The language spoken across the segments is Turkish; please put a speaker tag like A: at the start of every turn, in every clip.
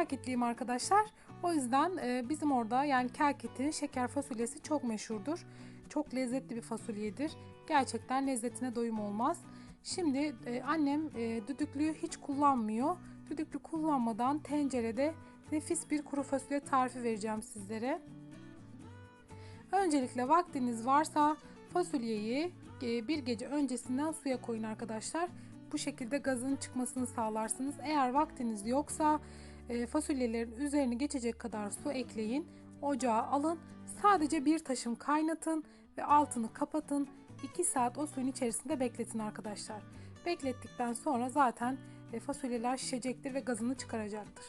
A: Kelkitliyim arkadaşlar. O yüzden e, bizim orada yani Kelkit'in şeker fasulyesi çok meşhurdur. Çok lezzetli bir fasulyedir. Gerçekten lezzetine doyum olmaz. Şimdi e, annem e, düdüklüyü hiç kullanmıyor. Düdüklü kullanmadan tencerede nefis bir kuru fasulye tarifi vereceğim sizlere. Öncelikle vaktiniz varsa fasulyeyi e, bir gece öncesinden suya koyun arkadaşlar. Bu şekilde gazın çıkmasını sağlarsınız. Eğer vaktiniz yoksa fasulyelerin üzerini geçecek kadar su ekleyin. Ocağa alın. Sadece bir taşım kaynatın ve altını kapatın. 2 saat o suyun içerisinde bekletin arkadaşlar. Beklettikten sonra zaten e, fasulyeler şişecektir ve gazını çıkaracaktır.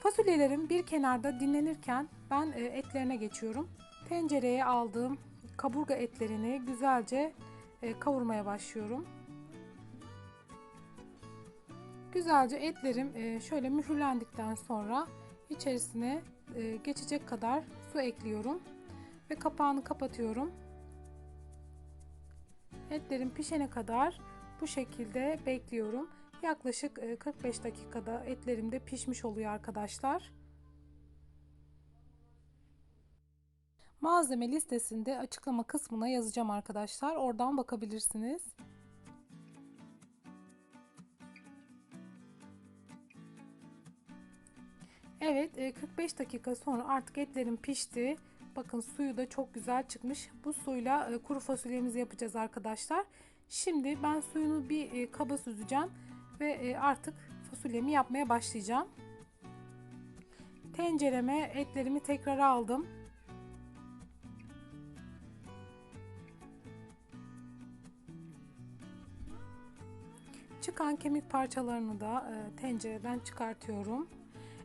A: Fasulyelerim bir kenarda dinlenirken ben e, etlerine geçiyorum. Tencereye aldığım kaburga etlerini güzelce e, kavurmaya başlıyorum. Güzelce etlerim e, şöyle mühürlendikten sonra içerisine e, geçecek kadar su ekliyorum ve kapağını kapatıyorum. Etlerim pişene kadar bu şekilde bekliyorum. Yaklaşık e, 45 dakikada etlerim de pişmiş oluyor arkadaşlar. Malzeme listesinde açıklama kısmına yazacağım arkadaşlar. Oradan bakabilirsiniz. Evet 45 dakika sonra artık etlerim pişti. Bakın suyu da çok güzel çıkmış. Bu suyla e, kuru fasulyemizi yapacağız arkadaşlar. Şimdi ben suyunu bir e, kaba süzeceğim ve e, artık fasulyemi yapmaya başlayacağım. Tencereme etlerimi tekrar aldım. Çıkan kemik parçalarını da tencereden çıkartıyorum.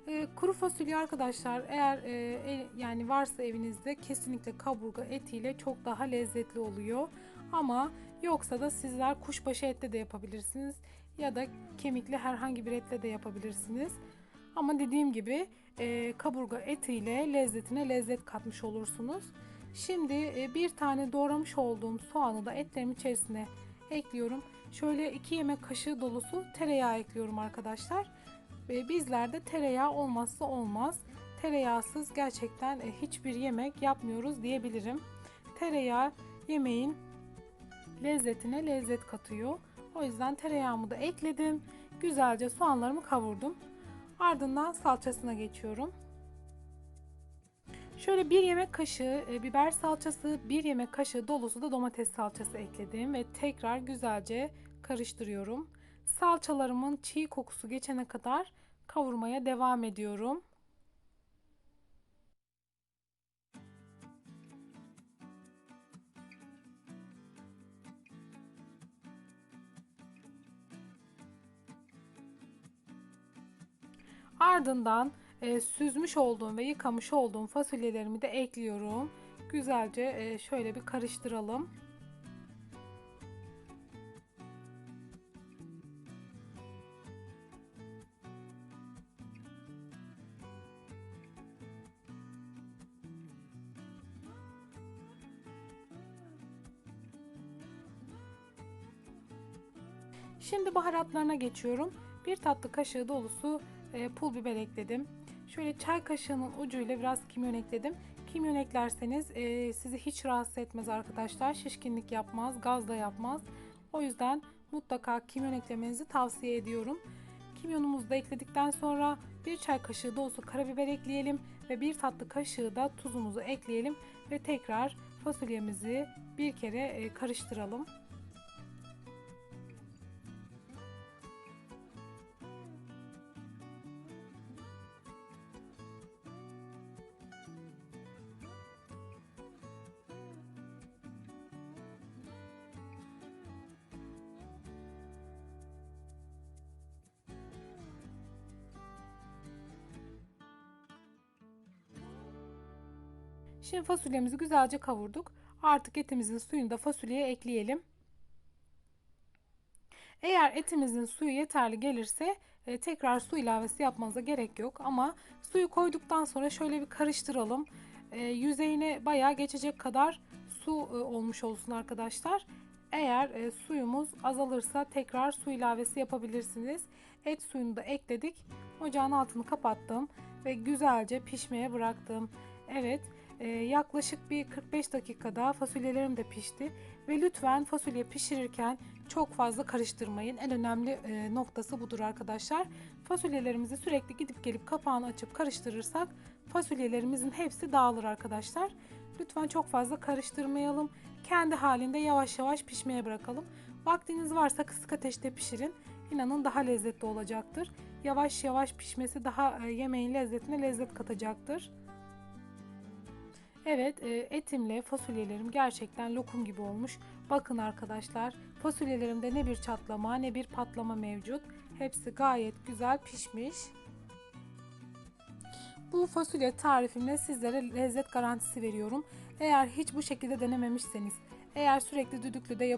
A: E, kuru fasulye arkadaşlar eğer e, e, yani varsa evinizde kesinlikle kaburga etiyle çok daha lezzetli oluyor. Ama yoksa da sizler kuşbaşı etle de yapabilirsiniz ya da kemikli herhangi bir etle de yapabilirsiniz. Ama dediğim gibi e, kaburga etiyle lezzetine lezzet katmış olursunuz. Şimdi e, bir tane doğramış olduğum soğanı da etlerimin içerisine ekliyorum. Şöyle 2 yemek kaşığı dolusu tereyağı ekliyorum arkadaşlar. Bizlerde tereyağı olmazsa olmaz. Tereyağsız gerçekten e, hiçbir yemek yapmıyoruz diyebilirim. Tereyağı yemeğin lezzetine lezzet katıyor. O yüzden tereyağımı da ekledim. Güzelce soğanlarımı kavurdum. Ardından salçasına geçiyorum. Şöyle bir yemek kaşığı e, biber salçası, bir yemek kaşığı dolusu da domates salçası ekledim ve tekrar güzelce karıştırıyorum. Salçalarımın çiğ kokusu geçene kadar kavurmaya devam ediyorum. Ardından e, süzmüş olduğum ve yıkamış olduğum fasulyelerimi de ekliyorum. Güzelce e, şöyle bir karıştıralım. Şimdi baharatlarına geçiyorum. Bir tatlı kaşığı dolusu e, pul biber ekledim. Şöyle çay kaşığının ucuyla biraz kimyon ekledim. Kimyon eklerseniz e, sizi hiç rahatsız etmez arkadaşlar. Şişkinlik yapmaz, gaz da yapmaz. O yüzden mutlaka kimyon eklemenizi tavsiye ediyorum. Kimyonumuzu da ekledikten sonra bir çay kaşığı dolusu karabiber ekleyelim ve bir tatlı kaşığı da tuzumuzu ekleyelim ve tekrar fasulyemizi bir kere e, karıştıralım. Şimdi fasulyemizi güzelce kavurduk. Artık etimizin suyunu da fasulyeye ekleyelim. Eğer etimizin suyu yeterli gelirse e, tekrar su ilavesi yapmanıza gerek yok. Ama suyu koyduktan sonra şöyle bir karıştıralım. E, yüzeyine bayağı geçecek kadar su e, olmuş olsun arkadaşlar. Eğer suyumuz azalırsa tekrar su ilavesi yapabilirsiniz. Et suyunu da ekledik. Ocağın altını kapattım ve güzelce pişmeye bıraktım. Evet, e, yaklaşık bir 45 dakikada fasulyelerim de pişti. Ve lütfen fasulye pişirirken çok fazla karıştırmayın. En önemli e, noktası budur arkadaşlar. Fasulyelerimizi sürekli gidip gelip kapağını açıp karıştırırsak fasulyelerimizin hepsi dağılır arkadaşlar. Lütfen çok fazla karıştırmayalım. Kendi halinde yavaş yavaş pişmeye bırakalım. Vaktiniz varsa kısık ateşte pişirin. İnanın daha lezzetli olacaktır. Yavaş yavaş pişmesi daha e, yemeğin lezzetine lezzet katacaktır. Evet e, etimle fasulyelerim gerçekten lokum gibi olmuş. Bakın arkadaşlar fasulyelerimde ne bir çatlama ne bir patlama mevcut. Hepsi gayet güzel pişmiş. Bu fasulye tarifimle sizlere lezzet garantisi veriyorum. Eğer hiç bu şekilde denememişseniz, eğer sürekli düdüklüde